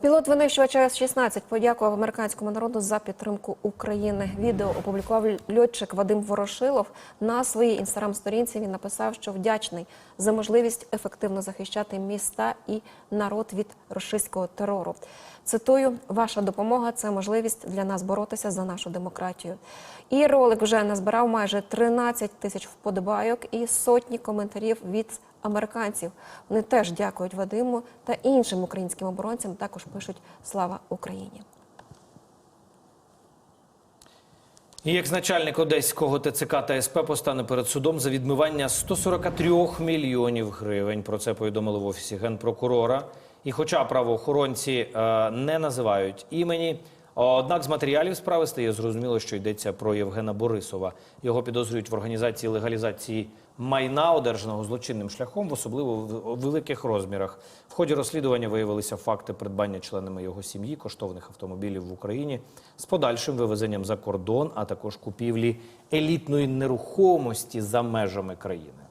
Пілот винищувача С-16 подякував американському народу за підтримку України. Відео опублікував льотчик Вадим Ворошилов. На своїй інстаграм-сторінці він написав, що вдячний за можливість ефективно захищати міста і народ від російського терору. Цитую: ваша допомога це можливість для нас боротися за нашу демократію. І ролик вже назбирав майже 13 тисяч вподобайок і сотні коментарів від американців. Вони теж дякують Вадиму та іншим українським оборонцям. Також пишуть Слава Україні. І як начальник одеського ТЦК та СП постане перед судом за відмивання 143 мільйонів гривень. Про це повідомили в офісі генпрокурора. І, хоча правоохоронці е, не називають імені, однак з матеріалів справи стає зрозуміло, що йдеться про Євгена Борисова. Його підозрюють в організації легалізації майна, одержаного злочинним шляхом, в особливо в- великих розмірах. В ході розслідування виявилися факти придбання членами його сім'ї коштовних автомобілів в Україні з подальшим вивезенням за кордон, а також купівлі елітної нерухомості за межами країни.